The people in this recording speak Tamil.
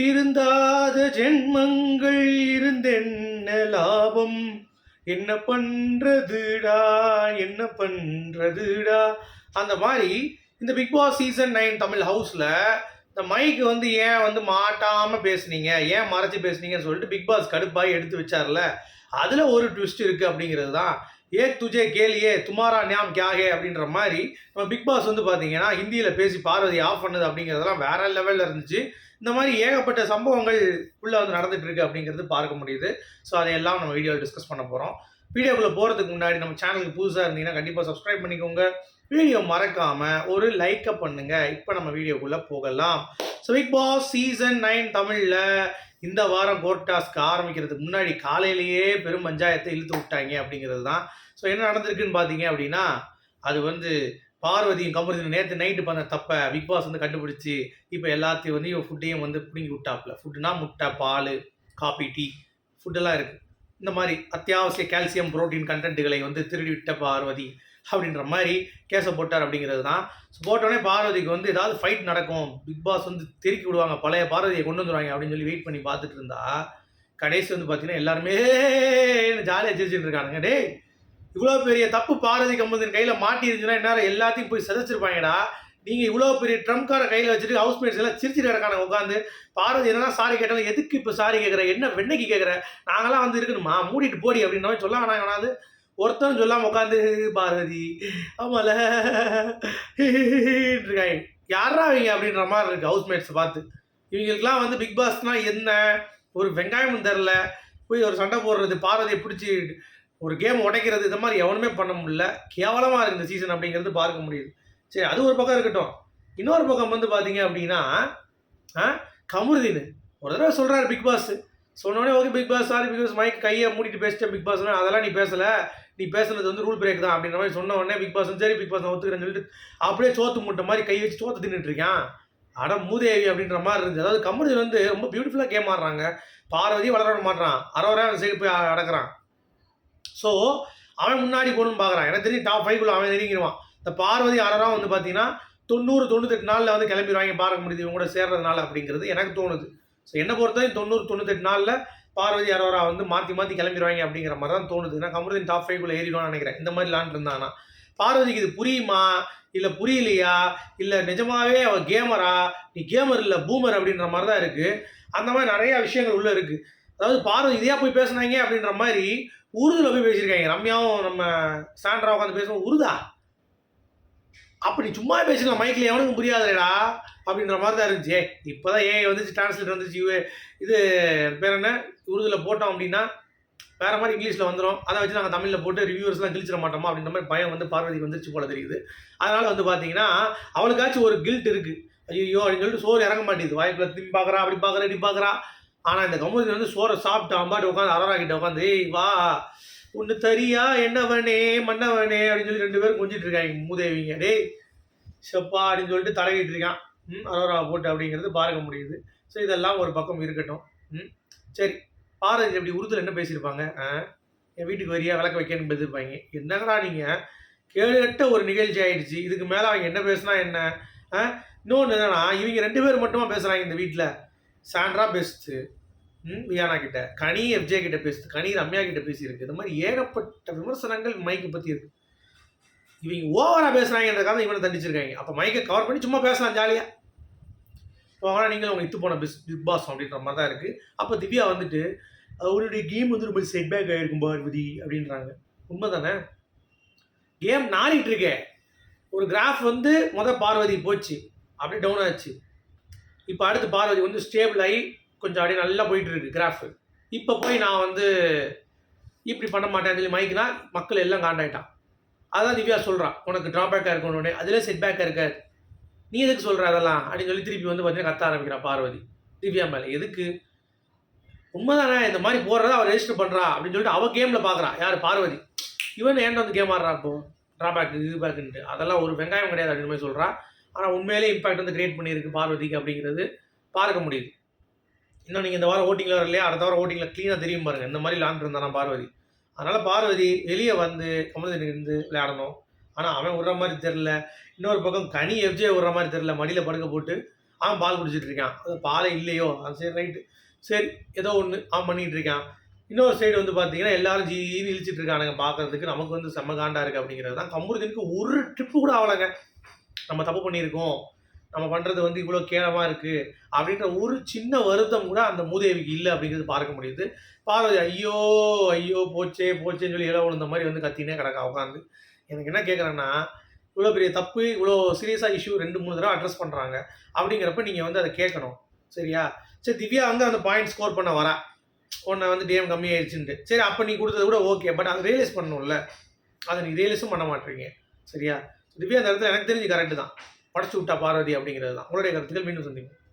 திருந்தாத ஜென்மங்கள் இருந்தென்ன லாபம்? என்ன பண்றதுடா? என்ன பண்றதுடா? அந்த மாதிரி இந்த Bigg Boss season nine Tamil ஹவுஸ்ல இந்த மைக் வந்து ஏன் வந்து மாட்டாம பேசுனீங்க? ஏன் மறைச்சு பேசுனீங்கன்னு சொல்லிட்டு பிக் பாஸ் கடுப்பாய் எடுத்து வச்சார்ல? அதுல ஒரு ட்விஸ்ட் இருக்கு அப்படிங்கிறது தான். ஏ துஜே கேலியே துமாரா நியாம் கியாகே அப்படின்ற மாதிரி நம்ம பிக் பாஸ் வந்து பார்த்தீங்கன்னா ஹிந்தியில் பேசி பார்வதி ஆஃப் பண்ணது அப்படிங்கிறதெல்லாம் வேற லெவலில் இருந்துச்சு. இந்த மாதிரி ஏகப்பட்ட சம்பவங்கள் உள்ள வந்து நடந்துட்டு இருக்கு அப்படிங்கிறது பார்க்க முடியுது. ஸோ அதையெல்லாம் நம்ம வீடியோவில் டிஸ்கஸ் பண்ண போகிறோம் வீடியோக்குள்ளே போகிறதுக்கு முன்னாடி நம்ம சேனலுக்கு புதுசாக இருந்தீங்கன்னா கண்டிப்பாக சப்ஸ்கிரைப் பண்ணிக்கோங்க. வீடியோ மறக்காமல் ஒரு லைக்கை பண்ணுங்க. இப்போ நம்ம வீடியோக்குள்ளே போகலாம். So Bigg Boss season nine தமிழில் இந்த வாரம் கோர்ட் டாஸ்க் ஆரம்பிக்கிறதுக்கு முன்னாடி காலையிலேயே பெரும் பஞ்சாயத்தை இழுத்து விட்டாங்க அப்படிங்கிறது தான். ஸோ என்ன நடந்திருக்குன்னு பார்த்தீங்க அப்படின்னா அது வந்து பார்வதியும் கமருதியும் நேற்று நைட்டு பண்ண தப்பை பிக் பாஸ் வந்து கண்டுபிடிச்சி இப்போ எல்லாத்தையும் வந்து இவன் ஃபுட்டையும் வந்து பிடுங்கி விட்டாப்புல ஃபுட்டுனா முட்டை பால் காபி டீ ஃபுட்டெல்லாம் இருக்குது இந்த மாதிரி அத்தியாவசிய கால்சியம் புரோட்டீன் கண்டென்ட்டுகளை வந்து திருடி விட்ட பார்வதி அப்படின்ற மாதிரி கேஸை போட்டார் அப்படிங்கிறது தான். ஸோ போட்டோடனே பார்வதிக்கு வந்து ஏதாவது ஃபைட் நடக்கும். பிக் பாஸ் வந்து திருக்கி விடுவாங்க. பழைய பார்வதியை கொண்டு வந்துருவாங்க அப்படின்னு சொல்லி வெயிட் பண்ணி பார்த்துட்டு இருந்தா கடைசி வந்து பார்த்தீங்கன்னா எல்லாருமே ஜாலியாக சிரிச்சுட்டு இருக்கானுங்க. டேய் இவ்வளோ பெரிய தப்பு பாரதி கம்பத்தின் கையில் மாட்டிருந்துச்சுன்னா என்ன எல்லாத்தையும் போய் சிதைச்சிருப்பாங்கடா. நீங்கள் இவ்வளோ பெரிய ட்ரம்ப் காரை கையில் வச்சுட்டு ஹவுஸ் மேட்ஸ் எல்லாம் சிரிச்சிட்டு இருக்காங்க உட்காந்து பாரதி என்னன்னா சாரி கேட்டாலும் எதுக்கு இப்போ சாரி கேட்குற என்ன வெண்ணைக்கு கேட்குற நாங்களாம் வந்து இருக்கணுமா மூடிட்டு போடி அப்படின்ற மாதிரி சொல்ல வேணாம் வேணாது ஒருத்தரும் சொல்லாமல் உட்காந்து பாரதி ஆமால இருக்காங்க யாரா அவங்க அப்படின்ற மாதிரி இருக்குது ஹவுஸ் மேட்ஸ் பார்த்து. இவங்களுக்குலாம் வந்து பிக் பாஸ்னால் என்ன? ஒரு வெங்காயமும் தெரில. போய் ஒரு சண்டை போடுறது பார்வதியை பிடிச்சி ஒரு கேம் உடைக்கிறது இந்த மாதிரி எவனுமே பண்ண முடியல. கேவலமாக இருக்கு இந்த சீசன் அப்படிங்கிறது பார்க்க முடியுது. சரி அது ஒரு பக்கம் இருக்கட்டும். இன்னொரு பக்கம் வந்து பார்த்தீங்க அப்படின்னா கமருதீன். ஒரு தடவை சொல்கிறாரு பிக் பாஸ் சொன்னோடனே okay Bigg Boss sorry Bigg Boss mic கையை மூடிட்டு பேசிட்டேன் பிக் பாஸ்னா அதெல்லாம் நீ பேசலை. நீ பேசுனது வந்து ரூல் பிரேக் தான் அப்படின்ற மாதிரி சொன்ன உடனே பிக் பாஸ் சரி பிக் பாஸ் நான் ஒத்துக்கிறேன்னு சொல்லிட்டு அப்படியே சோத்து முட்டை மாதிரி கை வச்சு சோத்து தின்னுட்டு இருக்கான். அட மூதேவி அப்படின்ற மாதிரி இருந்துச்சு. அதாவது கமருதீன் வந்து ரொம்ப பியூட்டிஃபுல்லாக கேம் ஆடுறாங்க. பார்வதி வளர விட மாட்டான் அரை அவன் சைடு போய் அடக்குறான். ஸோ அவன் முன்னாடி போகணும்னு பார்க்குறான் எனக்கு தெரியும் டாப் ஃபைவ்க்குள்ள அவன் நெருங்கிடுவான். இந்த பார்வதி அறரா வந்து பார்த்தீங்கன்னா தொண்ணூறு தொண்ணூத்தெட்டு நாளில் வந்து கிளம்பிடுவாங்க. பார்க்க முடியுது இவங்க கூட சேர்றதுனால அப்படிங்கிறது எனக்கு தோணுது. ஸோ என்னை பொறுத்தவரைக்கும் தொண்ணூறு தொண்ணூத்தெட்டு நாளில் பார்வதி அரோரா வந்து மாற்றி மாற்றி கிளம்பிடுவாங்க அப்படிங்கிற மாதிரி தான் தோணுது. நான் கமருதீன் டாப் ஃபைவ்க்குள்ளே ஏறிடுவான்னு நினைக்கிறேன். இந்த மாதிரி லான் இருந்தானா. பார்வதிக்கு இது புரியுமா? இல்லை புரியலையா? இல்லை நிஜமாவே அவள் கேமரா நீ கேமர் இல்லை பூமர் அப்படின்ற மாதிரி தான் இருக்குது அந்த மாதிரி நிறையா விஷயங்கள் உள்ளே இருக்குது அதாவது பார்வதி இதையா போய் பேசினாங்க அப்படின்ற மாதிரி உருதுல போய் பேசியிருக்காங்க. ரம்யாவும் நம்ம சாண்ட்ரா உட்காந்து பேசுவோம் உருதா? அப்படி சும்மா பேசிக்கலாம் மைக்கில் எவனுக்கும் புரியாதுடா அப்படின்ற மாதிரி தான் இருந்துச்சு. இப்போ தான் ஏஐ வந்துச்சு டிரான்ஸ்லேட் வந்துச்சு யூ இது பேர் என்ன? உருதுல போட்டோம் அப்படின்னா வேறு மாதிரி இங்கிலீஷில் வந்துடும் அதை வச்சு நாங்கள் தமிழில் போட்டு ரிவ்யூவர்ஸ்லாம் கிழிச்சிட மாட்டோமா அப்படின்ற மாதிரி பயம் வந்து பார்வதிக்கு வந்துருச்சு போல தெரியுது. அதனால் வந்து பார்த்தீங்கன்னா அவளுக்காச்சும் ஒரு கில்ட் இருக்குது ஐயோ அப்படின்னு சொல்லிட்டு சோறு இறங்க மாட்டேங்குது. வாய்ப்பில் திரும்பி பார்க்குறா அப்படி பார்க்குறா இப்படி பார்க்குறா ஆனால் இந்த கமுதி வந்து சோறை சாப்பிட்டு அம்பாட்டு உட்காந்து அரரா உட்காந்து ஏய் வா ஒன்று தரியா என்னவனே மன்னவனே? அப்படின்னு சொல்லி ரெண்டு பேரும் கொஞ்சிட்டு இருக்காங்க மூதேவிங்க. டேய் செப்பா அப்படின்னு சொல்லிட்டு தலையிட்டு இருக்கான். ம் அரோரா போட்டு அப்படிங்கிறது பார்க்க முடியுது. ஸோ இதெல்லாம் ஒரு பக்கம் இருக்கட்டும். ம் சரி. பாரதி எப்படி உருதுல என்ன பேசியிருப்பாங்க? ஆ என் வீட்டுக்கு வரியா? விளக்க வைக்கணும்னு பேசியிருப்பாங்க. என்னங்கடா நீங்கள் கேடுகட்ட ஒரு நிகழ்ச்சி ஆயிடுச்சு. இதுக்கு மேலே அவங்க என்ன பேசுனா என்ன? ஆ இன்னொன்று என்னன்னா இவங்க ரெண்டு பேர் மட்டுமா பேசுகிறாங்க இந்த வீட்டில் சாண்ட்ரா பெஸ்ட்டு. ம் வியானா கிட்ட. கனி எஃப்ஜே கிட்ட பேசுது. கனி ரம்யா கிட்ட பேசியிருக்கு. இந்த மாதிரி ஏகப்பட்ட விமர்சனங்கள் மைக்கை பற்றி இருக்கு. இவங்க ஓவராக பேசுறாங்கன்றதுக்காக இவனை தண்டிச்சிருக்காங்க. அப்போ மைக்கை கவர் பண்ணி சும்மா பேசலாம் ஜாலியாக இப்போ ஆனால் நீங்கள் அவங்க இத்து போன பிஸ் பிக் பாஸ் அப்படின்ற மாதிரி தான் இருக்குது அப்போ திவ்யா வந்துட்டு அவருடைய கேம் வந்து ரொம்ப செட் பேக் ஆகிருக்கும் பார்வதி அப்படின்றாங்க. உண்மை தானே கேம் நாடிட்டு இருக்கே. ஒரு கிராஃப் வந்து மொதல் பார்வதி போச்சு. அப்படியே டவுன் ஆச்சு. இப்போ அடுத்து பார்வதி வந்து ஸ்டேபிள் ஆகி கொஞ்சம் அப்படியே நல்லா போயிட்டு இருக்கு கிராஃப் இப்போ போய் நான் வந்து இப்படி பண்ண மாட்டேன் சொல்லி மைக்குனா மக்கள் எல்லாம் காண்டாயிட்டான் அதான் திவ்யா சொல்கிறான் உனக்கு ட்ராபேக்காக இருக்கும் உடனே அதில் செட் பேக்காக இருக்காது. நீ எதுக்கு சொல்கிற அதெல்லாம்? அப்படின்னு சொல்லி திருப்பி வந்து பார்த்தீங்கன்னா கத்த ஆரம்பிக்கிறான் பார்வதி. திவ்யா மேலே எதுக்கு? உண்மைதானே இந்த மாதிரி போடுறத அவள் ரெஜிஸ்டர் பண்ணுறா அப்படின்னு சொல்லிட்டு அவள் கேமில் பார்க்குறான் யார்? பார்வதி. இவன் ஏன்டா வந்து கேம் ஆடுறா இப்போ? ட்ராபேக் இது பேக்குன்ட்டு அதெல்லாம் ஒரு வெங்காயம் கிடையாது அப்படின்னு மாதிரி சொல்கிறா ஆனால் உண்மையிலே இம்பாக்ட் வந்து கிரியேட் பண்ணியிருக்கு பார்வதிக்கு அப்படிங்கிறது பார்க்க முடியுது. இன்னும் நீங்கள் இந்த வாரம் ஓட்டிங்கில் வரலையா? அடுத்த வாரம் ஓட்டிங்கில் க்ளீனாக தெரியும் பாருங்கள் இந்த மாதிரி லான் இருந்தானா பார்வதி? அதனால் பார்வதி வெளியே வந்து கமலத்தில் இருந்து விளையாடணும். ஆனால் அவன் விடுற மாதிரி தெரில இன்னொரு பக்கம் கனி எஃப்ஜே விடுற மாதிரி தெரில மடியில் படுக்க போட்டு அவன் பால் குடிச்சிட்டு இருக்கான். அது பாலை இல்லையோ? அது சரி ரைட்டு சரி ஏதோ ஒன்று அவன் பண்ணிகிட்டு இருக்கான். இன்னொரு சைடு வந்து பார்த்தீங்கன்னா எல்லாரும் ஜீன்னு இழிச்சிட்டு இருக்கானுங்க. பார்க்கறதுக்கு நமக்கு வந்து செம்ம காண்டா இருக்கு அப்படிங்கிறது தான் கமருதீனுக்கு ஒரு ட்ரிப்பு கூட ஆகலைங்க. நம்ம தப்பு பண்ணியிருக்கோம். நம்ம பண்ணுறது வந்து இவ்வளோ கேவலமாக இருக்குது அப்படின்ற ஒரு சின்ன வருத்தம் கூட அந்த மூதேவிக்கு இல்லை அப்படிங்கிறது பார்க்க முடியுது. பார்வதி ஐயோ ஐயோ போச்சே போச்சேன்னு சொல்லி இளவு விழுந்த மாதிரி வந்து கத்தினே கிடக்கா உட்காந்து எனக்கு என்ன கேட்குறேன்னா இவ்வளோ பெரிய தப்பு இவ்வளோ சீரியஸாக இஷ்யூ ரெண்டு மூணு தடவை அட்ரஸ் பண்ணுறாங்க அப்படிங்கிறப்ப நீங்கள் வந்து அதை கேட்கணும் சரியா? சரி திவ்யா வந்து அந்த பாயிண்ட் ஸ்கோர் பண்ண வரா. உன்னை வந்து டிஎம் கம்மியாயிருச்சுன்ட்டு. சரி அப்போ நீ கொடுத்தது கூட ஓகே பட் அதை ரியலைஸ் பண்ணணும்ல. அதை நீ ரியலைஸும் பண்ண மாட்டீங்க. சரியா? திவ்யா அந்த இடத்துல எனக்கு தெரிஞ்சு கரெக்டு தான். படைச்சு விட்டா பார்வதி அப்படிங்கிறது தான். உங்களுடைய கருத்துக்கள் மீண்டும் சந்திப்போம்.